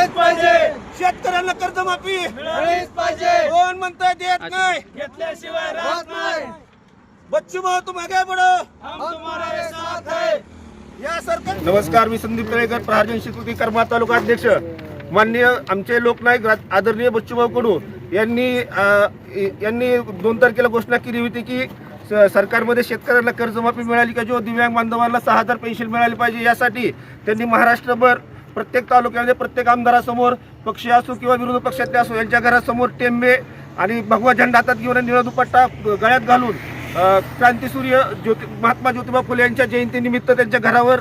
मिळालीच पाहिजे. शेतकऱ्यांना कर्जमाफी. मिळालीच पाहिजे. कोण म्हणताय देत नाही. घेतल्याशिवाय राहत नाही. बच्चू भाऊ तुम आगे बढो हम तुम्हारे साथ है. या सरकार नमस्कार मी संदीप तळेकर प्रहार जनशक्ती कर्मा तालुका अध्यक्ष. माननीय आमचे लोकनायक आदरणीय बच्चूभाऊ कडू यांनी यांनी दोन तारखेला घोषणा केली होती की सरकारमध्ये शेतकऱ्यांना कर्जमाफी मिळाली का? जो दिव्यांग बांधवांना सहा हजार पेन्शन मिळाली पाहिजे. यासाठी त्यांनी महाराष्ट्रभर प्रत्येक तालुक्यामध्ये प्रत्येक आमदारासमोर पक्ष असो किंवा विरोधी पक्षातले असो यांच्या घरासमोर टेंबे आणि भगवा झेंडा हातात घेऊन निळा दुपट्टा गळ्यात घालून क्रांतीसूर्य ज्योती महात्मा ज्योतिबा फुले यांच्या जयंतीनिमित्त त्यांच्या घरावर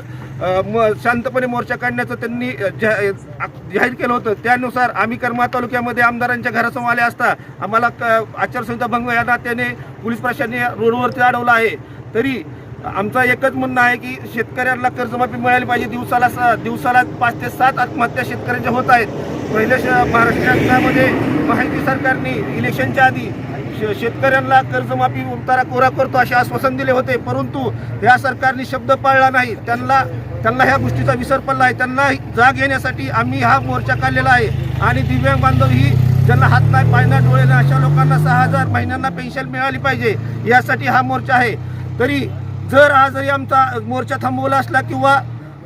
म शांतपणे मोर्चा काढण्याचं त्यांनी जाहीर केलं होतं. त्यानुसार आम्ही करमाळ तालुक्यामध्ये आमदारांच्या घरासमोर आले असता आम्हाला क- आचारसंहिता भंग या नात्याने पोलीस प्रशासनाने रोडवरती अडवलं आहे. तरी आमचं एकच म्हणणं आहे की शेतकऱ्यांना कर्जमाफी मिळाली पाहिजे. दिवसाला दिवसाला पाच ते सात आत्महत्या शेतकऱ्यांच्या होत आहेत. पहिल्या श- महाराष्ट्रामध्ये माहिती सरकारने इलेक्शनच्या आधी श- शेतकऱ्यांना कर्जमाफी उतारा कोरा करतो असे आश्वासन दिले होते. परंतु या सरकारने शब्द पाळला नाही. त्यांना त्यांना ह्या गोष्टीचा विसर पडला आहे. त्यांना जाग येण्यासाठी आम्ही हा मोर्चा काढलेला आहे. आणि दिव्यांग बांधव ही ज्यांना हात नाही पाय नाही डोळे नाही अशा लोकांना सहा हजार महिन्यांना पेन्शन मिळाली पाहिजे. यासाठी हा मोर्चा आहे. तरी जर आज जरी आमचा मोर्चा थांबवला असला किंवा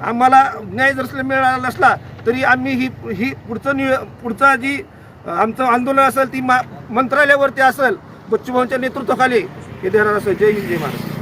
आम्हाला न्याय जर मिळाला असला तरी आम्ही ही ही पुढचं नि पुढचा जी आमचं आंदोलन असेल ती मा मंत्रालयावरती असेल. बच्चूभाऊंच्या नेतृत्वाखाली हे देणार असेल जय हिंद जय महाराष्ट्र.